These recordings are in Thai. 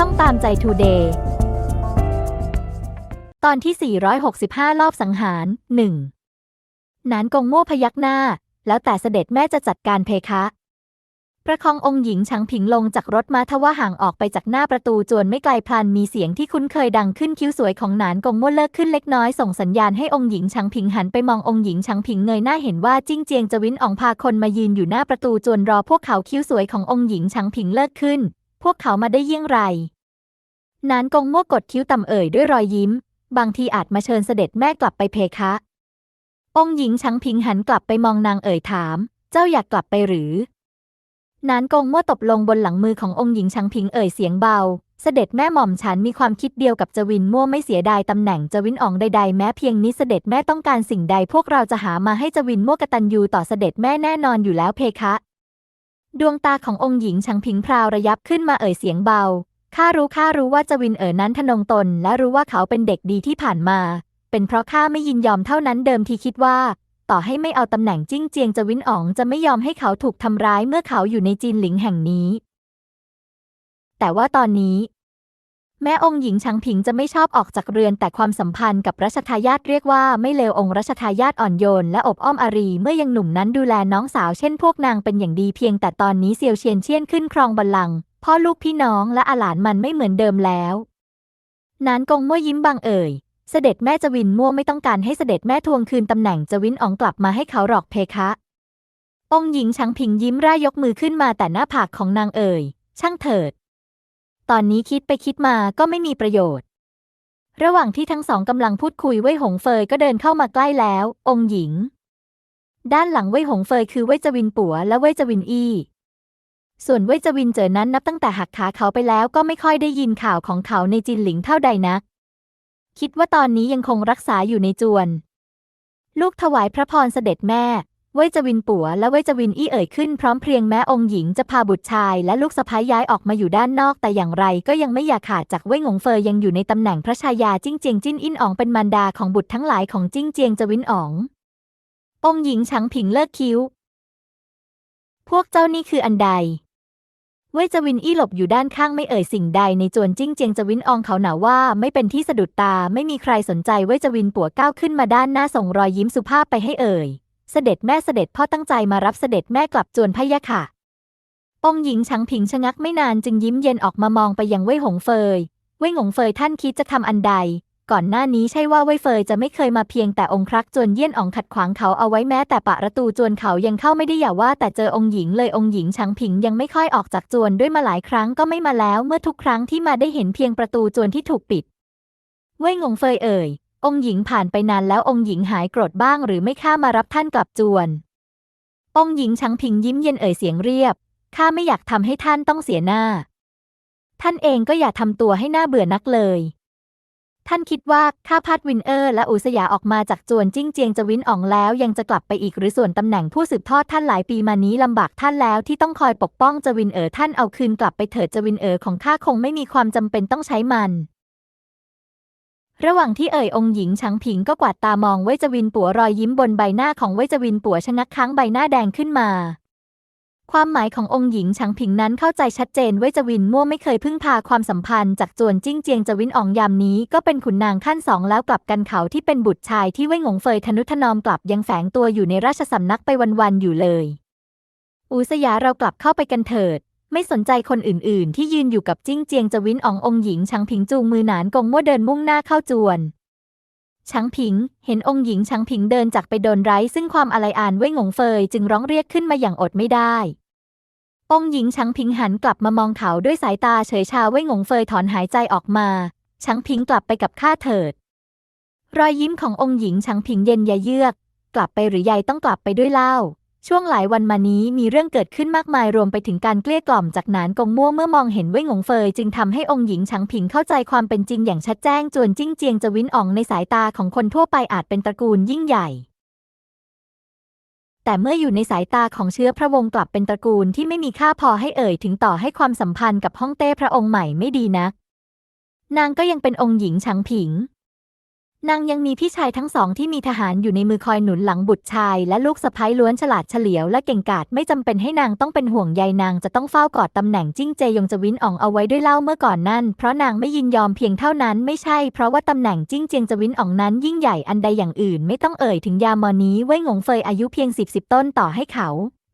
ช่องตามใจทูเดย์ตอนที่ 465 รอบสังหาร 1. นานกงโม่พยักหน้า แล้วแต่เสด็จแม่จะจัดการเพคะ ประคององค์หญิงชังผิงลงจากรถมาทว่าห่างออกไปจากหน้าประตูจวนไม่ไกลพลันมีเสียงที่คุ้นเคยดังขึ้นคิ้วสวยของนานกงโม่เลิกขึ้นเล็กน้อยส่งสัญญาณให้องค์หญิงชังผิงหันไปมององค์หญิงชังผิงเงยหน้าเห็นว่าจิ้งเจียงจวินอองพาคนมายืนอยู่หน้าประตูจวนรอพวกเขาคิ้วสวยขององค์หญิงชังผิงเลิกขึ้น พวกเขามาได้เยี่ยงไร นานกงโม่วกดคิ้วต่ำเอ่ยด้วยรอยยิ้ม บางทีอาจมาเชิญเสด็จแม่กลับไปเพคะ องค์หญิงชังผิงหันกลับไปมองนางเอ่ยถาม เจ้าอยากกลับไปหรือ นานกงโม่วตบลงบนหลังมือขององค์หญิงชังผิงเอ่ยเสียงเบา เสด็จแม่หม่อมฉันมีความคิดเดียวกับจวินมั่วไม่เสียดายตำแหน่งจวินอ่องใดๆแม้เพียงนี้เสด็จแม่ต้องการสิ่งใดพวกเราจะหามาให้จวินมั่วกตัญญูต่อเสด็จแม่แน่นอนอยู่แล้วเพคะ ดวงตาขององค์หญิงชังพิงพราวระยับขึ้นมาเอ่ยเสียงเบา ข้ารู้ข้ารู้ว่าจวินเอ๋อนั้นทนงตน และรู้ว่าเขาเป็นเด็กดีที่ผ่านมา เป็นเพราะข้าไม่ยินยอมเท่านั้นเดิมทีคิดว่า ต่อให้ไม่เอาตำแหน่งจิ้งเจียงจวินอ๋องจะไม่ยอมให้เขาถูกทำร้ายเมื่อเขาอยู่ในจีนหลิงแห่งนี้ แต่ว่าตอนนี้ แม้องค์หญิงชังผิงจะไม่ชอบออกจากเรือนแต่ความสัมพันธ์กับรัชทายาทเรียกว่าไม่เลวองค์รัชทายาทอ่อนโยนและอบอ้อมอารีเมื่อยังหนุ่มนั้นดูแลน้องสาวเช่นพวกนางเป็นอย่างดีเพียงแต่ตอนนี้เซียวเชียนเชียนขึ้นครองบัลลังก์พ่อลูกพี่น้องและอาหลานมันไม่เหมือนเดิมแล้ว นานกงมั่วยิ้มบางเอ่ย เสด็จแม่จวินมั่วไม่ต้องการให้เสด็จแม่ทวงคืนตำแหน่งจวินอ๋องกลับมาให้เขาหรอกเพคะ องค์หญิงชังผิงยิ้มร่ายยกมือขึ้นมาแต่หน้าผากของนางเอ่ย ช่างเถิด ตอนนี้คิดไปคิดมาก็ไม่มีประโยชน์ ระหว่างที่ทั้งสองกำลังพูดคุยเว่ยหงเฟยก็เดินเข้ามาใกล้แล้ว องค์หญิง ด้านหลังเว่ยหงเฟยคือเว่ยจวินปัวและเว่ยจวินอี้ส่วนเว่ยจวินเจอนั้นนับตั้งแต่หักขาเขาไปแล้วก็ไม่ค่อยได้ยินข่าวของเขาในจินหลิงเท่าใดนัก คิดว่าตอนนี้ยังคงรักษาอยู่ในจวน ลูกถวายพระพรเสด็จแม่ เว่ยจวินปัวและเว่ยจวินอี้เอ่ยขึ้นพร้อมเพรียงแม้องค์หญิงจะพาบุตรชายและลูกสะพ้ายย้ายออกมาอยู่ด้านนอกแต่อย่างไรก็ยังไม่อยากขาดจากเว่ยหงงเฟยยังอยู่ในตำแหน่งพระชายาจิ้งเจียงจิ้นอินอ๋องเป็นมารดาของบุตรทั้งหลายของจิ้งเจียงจวินอ๋อง องค์หญิงฉังผิงเลิกคิ้ว พวกเจ้านี่คืออันใด เว่ยจวินอี้หลบอยู่ด้านข้างไม่เอ่ยสิ่งใดในจวนจิ้งเจียงจวินอองเขาหนาว่าไม่เป็นที่สะดุดตาไม่มีใครสนใจเว่ยจวินปัวก้าวขึ้นมาด้านหน้าส่งรอยยิ้มสุภาพไปให้เอ่ย เสด็จแม่เสด็จพ่อตั้งใจมารับเสด็จแม่กลับจวนพะยะค่ะ องหญิงชังผิงชะงักไม่นานจึงยิ้มเย็นออกมามองไปยังเว่ยหงเฟย เว่ยหงเฟยท่านคิดจะทำอันใด ก่อนหน้านี้ใช่ว่าเว่ยเฟยจะไม่เคยมาเพียงแต่องค์ครักจวนเยี่ยนอ๋องขัดขวางเขาเอาไว้แม้แต่ปะประตูจวนเขายังเข้าไม่ได้อย่าว่า แต่เจอองค์หญิงเลยองค์หญิงชังผิงยังไม่ค่อยออกจากจวนด้วยมาหลายครั้งก็ไม่มาแล้ว เมื่อทุกครั้งที่มาได้เห็นเพียงประตูจวนที่ถูกปิด เว่ยหงเฟยเอ่ย องค์หญิงผ่านไปนานแล้วองค์หญิงหายโกรธบ้างหรือไม่ข้ามารับท่านกลับจวน องค์หญิงชังผิงยิ้มเย็นเอ่ยเสียงเรียบ ข้าไม่อยากทำให้ท่านต้องเสียหน้า ท่านเองก็อย่าทำตัวให้หน้าเบื่อนักเลย ท่านคิดว่าข้าพัดวินเออร์ และอุสยาออกมาจากจวนจิ้งเจียงจะวินอ่องแล้ว ยังจะกลับไปอีกหรือส่วนตำแหน่งผู้สืบทอดท่านหลายปีมานี้ลำบากท่านแล้วที่ต้องคอยปกป้องจวินเอ๋อท่านเอาคืนกลับไปเถิดจวินเอ๋อของข้าคงไม่มีความจำเป็นต้องใช้มัน ระหว่างที่เอ่ยองค์หญิงชังผิงก็กวาดตามองเวจวินปัวรอยยิ้มบนใบหน้าของเวจวินปัวชะงักค้างใบหน้าแดงขึ้นมา ความหมายขององค์หญิงชังผิงนั้นเข้าใจชัดเจนเวจวินมั่วไม่เคยพึ่งพาความสัมพันธ์จากจวนจิ้งเจียงจวินอองยามนี้ก็เป็นขุนนางขั้นสองแล้วกลับกันเขาที่เป็นบุตรชายที่เว่ยหงเฟยทนุถนอมกลับยังแฝงตัวอยู่ในราชสำนักไปวันๆอยู่เลย อูสยาเรากลับเข้าไปกันเถิด ไม่สนใจคนอื่นๆ ที่ยืนอยู่กับจิ้งเจียงจวินอององหญิงชังผิงจูงมือหนานกงมั่วเดินมุ่งหน้าเข้าจวนชังผิง เห็นองค์หญิงชังผิงเดินจากไปโดนไร้ซึ่งความอะไรอ่านเว่ยหงเฟยจึงร้องเรียกขึ้นมาอย่างอดไม่ได้ องหญิงชังผิงหันกลับมามองเขาด้วยสายตาเฉยชาเว่ยหงเฟยถอนหายใจออกมาชังผิงกลับไปกับข้าเถิด รอยยิ้มขององค์หญิงชังผิงเย็นยะเยือก กลับไปหรือยายต้องกลับไปด้วยเล่า ช่วงหลายวันมานี้มีเรื่องเกิดขึ้นมากมายรวมไปถึงการเกลี้ยกล่อมจากนานกงมั่วเมื่อมองเห็นเว่ยหงเฟยจึงทำให้องค์หญิงชังผิงเข้าใจความเป็นจริงอย่างชัดแจ้งจวนจิ้งเจียงจะวินอ่องในสายตาของคนทั่วไปอาจเป็นตระกูลยิ่งใหญ่ แต่เมื่ออยู่ในสายตาของเชื้อพระวงศ์กลับเป็นตระกูลที่ไม่มีค่าพอให้เอ่ยถึงต่อให้ความสัมพันธ์กับฮ่องเต้พระองค์ใหม่ไม่ดีนัก นางก็ยังเป็นองค์หญิงชังผิง นางยังมีพี่ชายทั้งสองที่มีทหารอยู่ในมือคอยหนุนหลังบุตรชาย และลูกสะใภ้ล้วนฉลาดเฉลียวและเก่งกาจไม่จำเป็นให้นางต้องเป็นห่วงใยนางจะต้องเฝ้ากอดตำแหน่งจิ้งเจยงจวินอ่องเอาไว้ด้วยเล่าเมื่อก่อนนั่น เพราะนางไม่ยินยอมเพียงเท่านั้นไม่ใช่เพราะว่าตำแหน่งจิ้งเจียงจวินอ่องนั้นยิ่งใหญ่อันใดอย่างอื่น ไม่ต้องเอ่ยถึงยามอนี้เว่ยหงงเฟยอายุเพียงสิบสิบต้นต่อให้เขา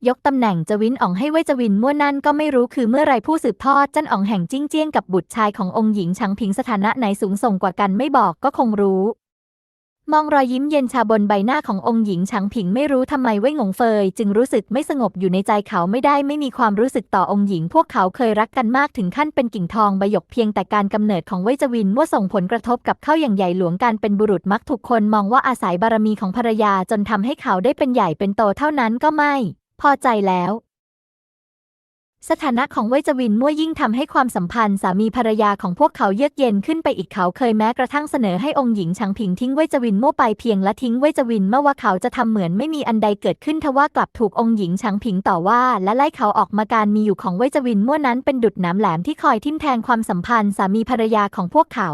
ยกตำแหน่งจวินอ่องให้เว่ยจวินมั่วนั่นก็ไม่รู้คือเมื่อไรผู้สืบทอดจันอ่องแห่งจิ้งเจี้ยงกับบุตรชายขององค์หญิงชังพิงสถานะไหนสูงส่งกว่ากันไม่บอกก็คงรู้ มองรอยยิ้มเย็นชาบนใบหน้าขององค์หญิงฉางผิงไม่รู้ทำไมเว่งงเฟย จึงรู้สึกไม่สงบอยู่ในใจเขาไม่ได้ไม่มีความรู้สึกต่อองค์หญิง พวกเขาเคยรักกันมากถึงขั้นเป็นกิ่งทองใบหยกเพียงแต่การกำเนิดของเว่จวินมั่วส่งผลกระทบกับเขาอย่างใหญ่หลวงการเป็นบุรุษมักถูกคน มองว่าอาศัยบารมีของภรรยาจนทำให้เขาได้เป็นใหญ่เป็นโตเท่านั้นก็ไม่ พอใจแล้ว สถานะของเว่ยจวินมั่วยิ่งทำให้ความสัมพันธ์สามีภรรยาของพวกเขาเยือกเย็นขึ้นไปอีกเขาเคยแม้กระทั่งเสนอให้องค์หญิงฉางผิงทิ้งเว่ยจวินมั่วไปเพียงและทิ้งเว่ยจวินเมื่อว่าเขาจะทำเหมือนไม่มีอันใดเกิดขึ้นทว่ากลับถูกองค์หญิงฉางผิงต่อว่า และไล่เขาออกมาการมีอยู่ของเว่ยจวินมั่วนั้นเป็นดุจหนามแหลมที่คอยทิ่มแทงความสัมพันธ์สามีภรรยาของพวกเขา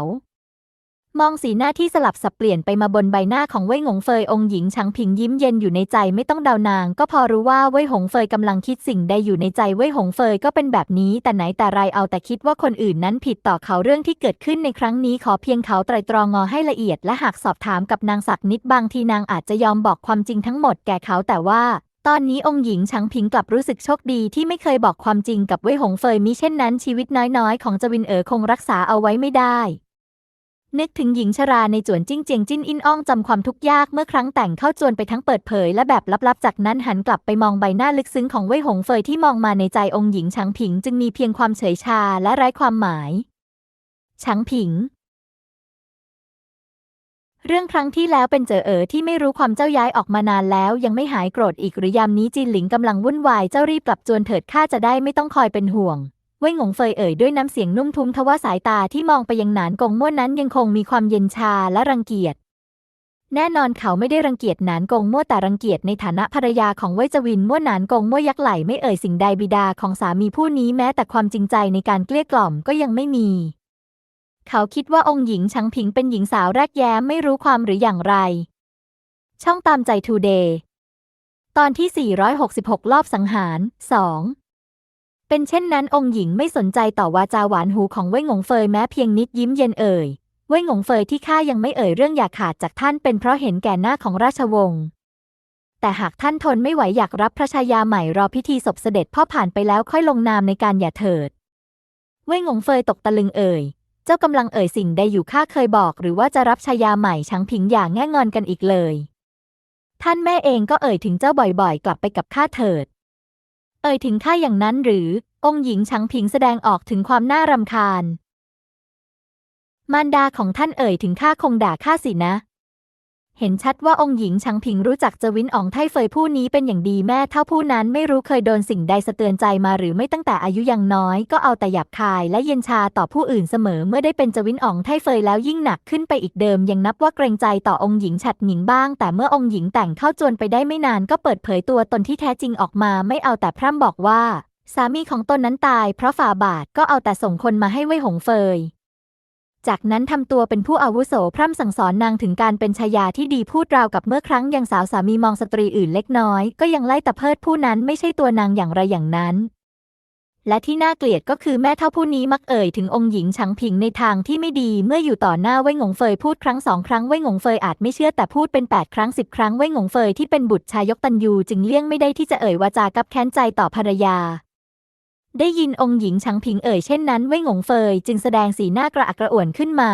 มองสีหน้าที่สลับสับเปลี่ยนไปมาบนใบหน้าของเว่ยหงเฟยองค์หญิงฉางผิงยิ้มเย็นอยู่ในใจไม่ต้องเดานาง ก็พอรู้ว่าเว่ยหงเฟยกำลังคิดสิ่งใดอยู่ในใจเว่ยหงเฟยก็เป็นแบบนี้ แต่ไหนแต่ไรเอาแต่คิดว่าคนอื่นนั้นผิดต่อเขาเรื่องที่เกิดขึ้นในครั้งนี้ขอเพียงเขาไตรตรองงอให้ละเอียด และหากสอบถามกับนางศักนิดบางทีนางอาจจะยอมบอกความจริงทั้งหมดแก่เขาแต่ว่าตอนนี้องค์หญิงฉางผิงกลับรู้สึกโชคดีที่ไม่เคยบอกความจริงกับเว่ยหงเฟยมิเช่นนั้นชีวิตน้อยๆ ของจวินเอ๋อคงรักษาเอาไว้ไม่ได้ นึกถึงหญิงชราในจวนจิ้งเจียงจิ้นอินอ้องจำความทุกข์ยากเมื่อครั้งแต่งเข้าจวนไปทั้งเปิดเผยและแบบลับๆ จากนั้นหันกลับไปมองใบหน้าลึกซึ้งของเว่ยหงเฟยที่มองมาในใจองค์หญิงฉางผิงจึงมีเพียงความเฉยชาและไร้ความหมายฉางผิง เรื่องครั้งที่แล้วเป็นเจอเอ๋อที่ไม่รู้ความเจ้าย้ายออกมานานแล้ว ยังไม่หายโกรธอีกหรือยามนี้จินหลิงกำลังวุ่นวายเจ้ารีบกลับจวนเถิดข้าจะได้ไม่ต้องคอยเป็นห่วง เว่ยหงงเฟยเอ่ยด้วยน้ำเสียงนุ่มทุ้มทว่าสายตาที่มองไปยังหนานกงม่วนนั้นยังคงมีความเย็นชาและรังเกียจ แน่นอนเขาไม่ได้รังเกียจหนานกงมั่วแต่รังเกียจในฐานะภรรยาของเว่ยจวินมั่วหนานกงมั่วยักษ์ไหลไม่เอ่ยสิ่งใดบิดาของสามีผู้นี้แม้แต่ความจริงใจในการเกลี้ยกล่อมก็ยังไม่มี เขาคิดว่าองค์หญิงชังผิงเป็นหญิงสาวแรกแย้มไม่รู้ความหรืออย่างไร ช่องตามใจทูเดย์ตอนที่ 466 รอบสังหาร 2 เป็นเช่นนั้นองค์หญิงไม่สนใจต่อวาจาหวานหูของเว่ยหงงเฟยแม้เพียงนิดยิ้มเย็นเอ่ยเว่ยหงงเฟยที่ข้ายังไม่เอ่ยเรื่องอย่าขาดจากท่านเป็นเพราะเห็นแก่หน้าของราชวงศ์แต่หากท่านทนไม่ไหวอยากรับพระชายาใหม่รอพิธีศพเสด็จพ่อผ่านไปแล้วค่อยลงนามในการอย่าเถิด เว่ยหงงเฟยตกตะลึงเอ่ย เจ้ากำลังเอ่ยสิ่งใดอยู่ข้าเคยบอกหรือว่าจะรับชายาใหม่ชังผิงอย่างแง่งอนกันอีกเลย ท่านแม่เองก็เอ่ยถึงเจ้าบ่อยๆ กลับไปกับข้าเถิด เอ่ยถึงข้าอย่างนั้นหรือ องค์หญิงชังผิงแสดงออกถึงความน่ารำคาญ มารดาของท่านเอ่ยถึงข้าคงด่าข้าสินะ เห็นชัดว่าองค์หญิงชังผิงรู้จักเจวินอ๋องไทเฟยผู้นี้เป็นอย่างดีแม่เท่าผู้นั้นไม่รู้เคยโดนสิ่งใดสะเตือนใจมาหรือไม่ตั้งแต่อายุยังน้อย ก็เอาแต่หยาบคายและเย็นชาต่อผู้อื่นเสมอเมื่อได้เป็นเจวินอ๋องไทเฟยแล้วยิ่งหนักขึ้นไปอีกเดิม ยังนับว่าเกรงใจต่อองค์หญิงฉัดหญิงบ้าง แต่เมื่อองค์หญิงแต่งเข้าจวนไปได้ไม่นานก็เปิดเผยตัวตนที่แท้จริงออกมา ไม่เอาแต่พร่ำบอกว่า สามีของตนนั้นตาย เพราะฝ่าบาทก็เอาแต่ส่งคนมาให้เว่ยหงเฟย จากนั้นทำตัวเป็นผู้อาวุโสพร่ำสั่งสอนนางถึงการเป็นชายาที่ดีพูดราวกับเมื่อครั้งยังสาวสามีมองสตรีอื่นเล็กน้อย ก็ยังไล่ตะเพิดผู้นั้นไม่ใช่ตัวนางอย่างไรอย่างนั้น และที่น่าเกลียดก็คือแม่เท่าผู้นี้มักเอ่ยถึงองค์หญิงชังผิงในทางที่ไม่ดีเมื่ออยู่ต่อหน้าเว่ยหงเฟยพูดครั้งสองครั้งเว่ยหงเฟยอาจไม่เชื่อแต่พูดเป็นแปดครั้งสิบครั้งเว่ยหงเฟยที่เป็นบุตรชายกตันยูจึงเลี่ยงไม่ได้ที่จะเอ่ยวาจากับแค้นใจต่อภรรยา ได้ยินองค์หญิงชังผิงเอ่ยเช่นนั้นเว่ยหงเฟยจึงแสดงสีหน้ากระอักกระอ่วนขึ้นมา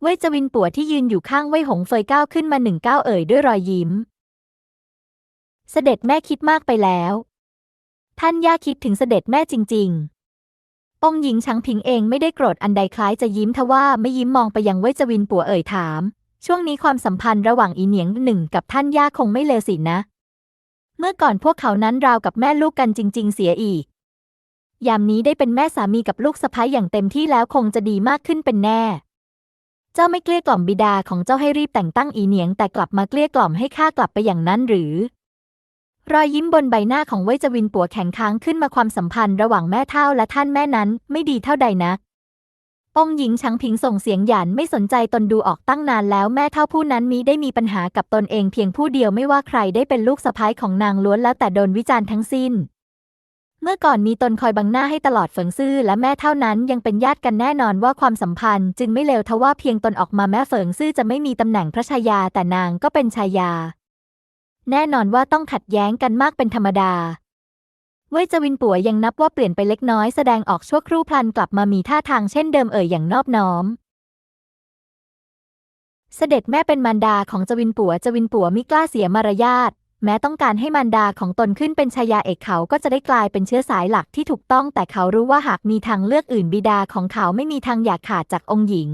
เว่ยจวินปัวที่ยืนอยู่ข้างเว่ยหงเฟยก้าวขึ้นมาหนึ่งก้าวเอ่ยด้วยรอยยิ้ม เสด็จแม่คิดมากไปแล้ว ท่านย่าคิดถึงเสด็จแม่จริง ๆองค์หญิงชังผิงเองไม่ได้โกรธอันใดคล้ายจะยิ้มทว่าไม่ยิ้มมองไปยังเว่ยจวินปัวเอ่ยถาม ช่วงนี้ความสัมพันธ์ระหว่างอีเหนียงหนึ่งกับท่านย่าคงไม่เลวสินะ เมื่อก่อนพวกเขานั้นราวกับแม่ลูกกันจริง ๆ เสียอีก ยามนี้ได้เป็นแม่สามีกับลูกสะใภ้อย่างเต็มที่แล้วคงจะดีมากขึ้นเป็นแน่ เจ้าไม่เกลี้ยกล่อมบิดาของเจ้าให้รีบแต่งตั้งอีเหนียง แต่กลับมาเกลี้ยกล่อมให้ข้ากลับไปอย่างนั้นหรือ รอยยิ้มบนใบหน้าของเว่ยจวินปัวแข็งค้างขึ้นมาความสัมพันธ์ระหว่างแม่เท่าและท่านแม่นั้นไม่ดีเท่าใดนักองหญิงชังพิงส่งเสียงหยันไม่สนใจตนดูออกตั้งนานแล้วแม่เท่าผู้นั้นมิได้มีปัญหากับตนเองเพียงผู้เดียวไม่ว่าใครได้เป็นลูกสะใภ้ของนางล้วนแล้วแต่โดนวิจารณ์ทั้งสิ้น เมื่อก่อนมีตนคอยบังหน้าให้ตลอดเฟิงซื่อและแม่เท่านั้นยังเป็นญาติกันแน่นอนว่าความสัมพันธ์ จึงไม่เลวทว่าเพียงตนออกมาแม้เฟิงซื่อจะไม่มีตำแหน่งพระชายาแต่นางก็เป็นชายา แน่นอนว่าต้องขัดแย้งกันมากเป็นธรรมดา เว่ยจวินปัวยังนับว่าเปลี่ยนไปเล็กน้อยแสดงออกชั่วครู่พลันกลับมามีท่าทางเช่นเดิมเอ่ยอย่างนอบน้อมเสด็จแม่เป็นมารดาของจวินปัวจวินปัวมิกล้าเสียมารยาท แม้ต้องการให้มารดาของตนขึ้นเป็นชายาเอกเขาก็จะได้กลายเป็นเชื้อสายหลักที่ถูกต้อง แต่เขารู้ว่าหากมีทางเลือกอื่นบิดาของเขาไม่มีทางอยากขาดจากองค์หญิง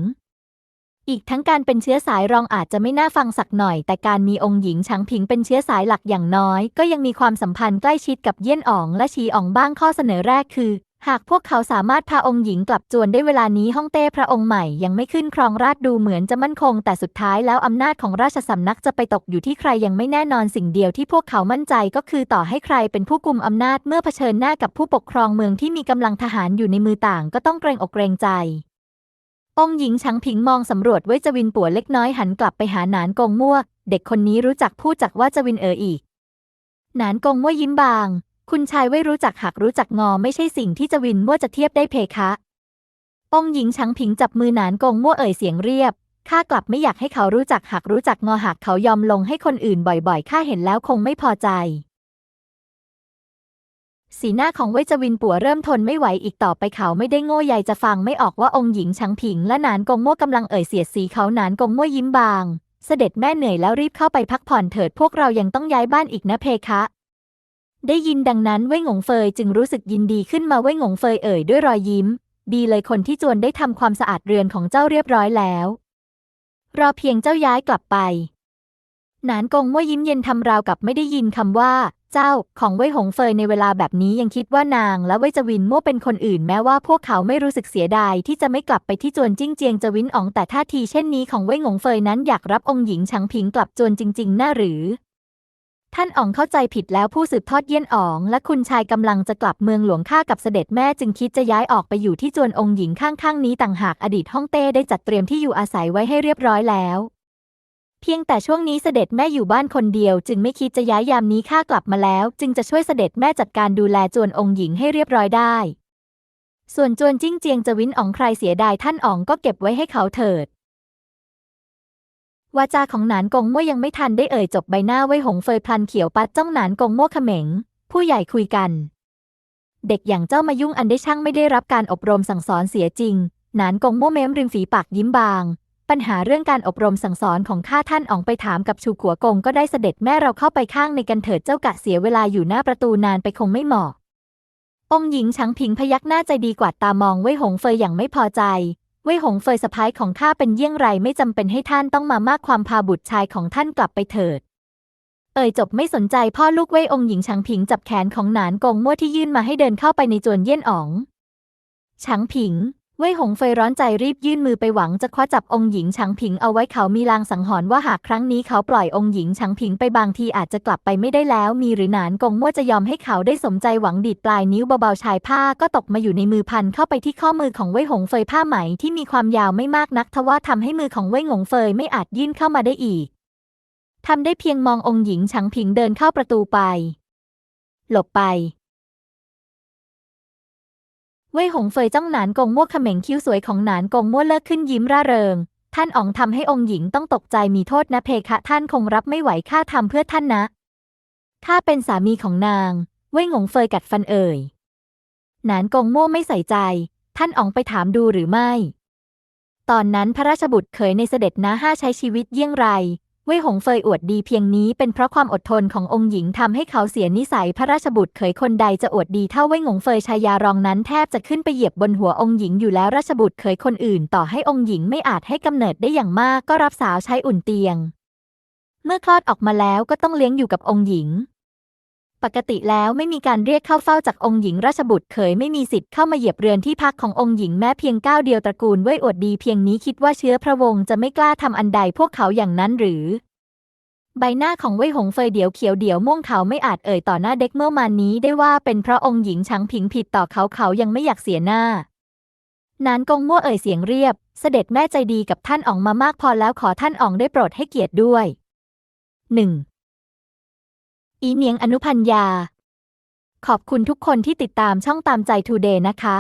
อีกทั้งการเป็นเชื้อสายรองอาจจะไม่น่าฟังสักหน่อย แต่การมีองค์หญิงชังผิงเป็นเชื้อสายหลักอย่างน้อย ก็ยังมีความสัมพันธ์ใกล้ชิดกับเยี่ยนอ๋องและชีอ๋องบ้างข้อเสนอแรกคือ หากพวกเขาสามารถพาองค์หญิงกลับจวนได้เวลานี้ฮ่องเต้พระองค์ใหม่ยังไม่ขึ้นครองราชดูเหมือนจะมั่นคง แต่สุดท้ายแล้วอำนาจของราชสำนักจะไปตกอยู่ที่ใครยังไม่แน่นอนสิ่งเดียวที่พวกเขามั่นใจก็คือต่อให้ใครเป็นผู้กุมอำนาจเมื่อเผชิญหน้ากับผู้ปกครองเมืองที่มีกำลังทหารอยู่ในมือต่างก็ต้องเกรงอกเกรงใจ องค์หญิงชังผิงมองสำรวจเว่ยจวินปัวเล็กน้อยหันกลับไปหาหนานกงมั่วเด็กคนนี้รู้จักพูดจักว่าจวินเอ๋ออีก หนานกงมั่วยิ้มบาง คุณชายไว้รู้จักหักรู้จักงอไม่ใช่สิ่งที่จะวินมั่วจะเทียบได้เพคะองหญิงชังผิงจับมือหนานกงมั่วเอ่ยเสียงเรียบ ข้ากลับไม่อยากให้เขารู้จักหักรู้จักงอหากเขายอมลงให้คนอื่นบ่อยๆ ข้าเห็นแล้วคงไม่พอใจ สีหน้าของเวจวินปัวเริ่มทนไม่ไหวอีกต่อไปเขาไม่ได้โง่ใหญ่จะฟังไม่ออกว่าองค์หญิงชังผิงและหนานกงมั่วกำลังเอ่ยเสียดสีเขาหนานกงมั่วยิ้มบาง เสด็จแม่เหนื่อยแล้วรีบเข้าไปพักผ่อนเถิดพวกเรายังต้องย้ายบ้านอีกนะเพคะ ได้ยินดังนั้นเว่ยหงงเฟยจึงรู้สึกยินดีขึ้นมาเว่ยหงงเฟยเอ่ยด้วยรอยยิ้ม ดีเลยคนที่จวนได้ทำความสะอาดเรือนของเจ้าเรียบร้อยแล้ว รอเพียงเจ้าย้ายกลับไป หนานกงมั่วยิ้มเย็นทำราวกับไม่ได้ยินคำว่า เจ้าของเว่ยหงเฟยในเวลาแบบนี้ยังคิดว่านางและเว่ยจวินมั่วเป็นคนอื่นแม้ว่าพวกเขาไม่รู้สึกเสียดายที่จะไม่กลับไปที่จวนจิ้งเจียงจวินอ๋องแต่ท่าทีเช่นนี้ของเว่ยหงเฟยนั้นอยากรับองค์หญิงชังผิงกลับจวนจริง ๆ น่าหรือ ท่านอ๋องเข้าใจผิดแล้วผู้สืบทอดเยี่ยนอ๋อง และคุณชายกำลังจะกลับเมืองหลวงข้ากับเสด็จแม่จึงคิดจะย้ายออกไปอยู่ที่จวนองค์หญิงข้างๆนี้ต่างหากอดีตฮ่องเต้ได้จัดเตรียมที่อยู่อาศัยไว้ให้เรียบร้อยแล้ว เพียงแต่ช่วงนี้เสด็จแม่อยู่บ้านคนเดียว จึงไม่คิดจะย้ายยามนี้ข้ากลับมาแล้ว จึงจะช่วยเสด็จแม่จัดการดูแลจวนองค์หญิงให้เรียบร้อยได้ ส่วนจวนจิ้งเจียงจะวินอ๋องใครเสียดายท่านอ๋องก็เก็บไว้ให้เขาเถิด วาจาของหนานกงมั่วยังไม่ทันได้เอ่ยจบใบหน้าไว้หงเฟยพลันเขียวปัดจ้องหนานกงมั่วเขม็ง ผู้ใหญ่คุยกัน เด็กอย่างเจ้ามายุ่งอันได้ช่างไม่ได้รับการอบรมสั่งสอนเสียจริง หนานกงมั่วเม้มริมฝีปากยิ้มบาง ปัญหาเรื่องการอบรมสั่งสอนของข้าท่านอ๋องไปถามกับชูขัวกงก็ได้เสด็จแม่เราเข้าไปข้างในกันเถิดเจ้ากะเสียเวลาอยู่หน้าประตูนานไปคงไม่เหมาะองหญิงชังผิงพยักหน้าใจดีกว่าตามองไว้หงเฟยอย่างไม่พอใจ เว่ยหงเฟยสะพ้ายของข้าเป็นเยี่ยงไรไม่จำเป็นให้ท่านต้องมามากความพาบุตรชายของท่านกลับไปเถิด เอ่ยจบไม่สนใจพ่อลูกเว่ยองค์หญิงชังผิงจับแขนของหนานกงมั่วที่ยื่นมาให้เดินเข้าไปในจวนเยี่ยนอ๋องชังผิง เว่ยหงเฟยร้อนใจรีบยื่นมือไปหวังจะคว้าจับองค์หญิงชังผิงเอาไว้เขามีลางสังหรณ์ว่าหากครั้งนี้เขาปล่อยองค์หญิงชังผิงไปบางทีอาจจะกลับไปไม่ได้แล้ว มีหรือหนานกงมั่วจะยอมให้เขาได้สมใจหวังดีดปลายนิ้วเบาๆชายผ้าก็ตกมาอยู่ในมือพันเข้าไปที่ข้อมือของเว่ยหงเฟยผ้าไหมที่มีความยาวไม่มากนักทว่าทำให้มือของเว่ยหงเฟยไม่อาจยื่นเข้ามาได้อีกทำได้เพียงมององค์หญิงชังผิงเดินเข้าประตูไป หลบไป เว่ยหงเฟยจ้องหนานกงมั่วเขม็งคิ้วสวยของหนานกงมั่วเลิกขึ้นยิ้มร่าเริง ท่านอ๋องทำให้องค์หญิงต้องตกใจมีโทษนะเพคะท่านคงรับไม่ไหวข้าทำเพื่อท่านนะข้าเป็นสามีของนาง เว่ยหงเฟยกัดฟันเอ่ยหนานกงมั่วไม่ใส่ใจ ท่านอ๋องไปถามดูหรือไม่ ตอนนั้นพระราชบุตรเขยในเสด็จน้าห้าใช้ชีวิตเยี่ยงไร เว่ยหงเฟยอวดดีเพียงนี้เป็นเพราะความอดทนขององค์หญิงทำให้เขาเสียนิสัยพระราชบุตรเขยคนใดจะอวดดีเท่าเว่ยหงเฟยชายารองนั้นแทบจะขึ้นไปเหยียบบนหัวองค์หญิงอยู่แล้วราชบุตรเขยคนอื่น ต่อให้องค์หญิงไม่อาจให้กำเนิดได้อย่างมากก็รับสาวใช้อุ่นเตียง เมื่อคลอดออกมาแล้วก็ต้องเลี้ยงอยู่กับองค์หญิง ปกติแล้วไม่มีการเรียกเข้าเฝ้าจากองค์หญิงราชบุตรเขยไม่มีสิทธิ์เข้ามาเหยียบเรือนที่พักขององค์หญิงแม้เพียงก้าวเดียวตระกูลเว่ยอวดดีเพียงนี้คิดว่าเชื้อพระวงศ์จะไม่กล้าทำอันใดพวกเขาอย่างนั้นหรือ ใบหน้าของเว่ยหงเฟยเดียวเขียวเดียวม่วงเขาไม่อาจเอ่ยต่อหน้าเด็กเมื่อมานนี้ได้ว่าเป็นเพราะองค์หญิงชังผิงผิดต่อเขาเขายังไม่อยากเสียหน้านานกงมั่วเอ่ยเสียงเรียบ เสด็จแม่ใจดีกับท่านอ๋องมามากพอแล้วขอท่านอ๋องได้โปรดให้เกียรติด้วยหนึ่ง อีเนียงอนุพัญญาขอบคุณทุกคนที่ติดตามช่องตามใจทูเดย์นะคะ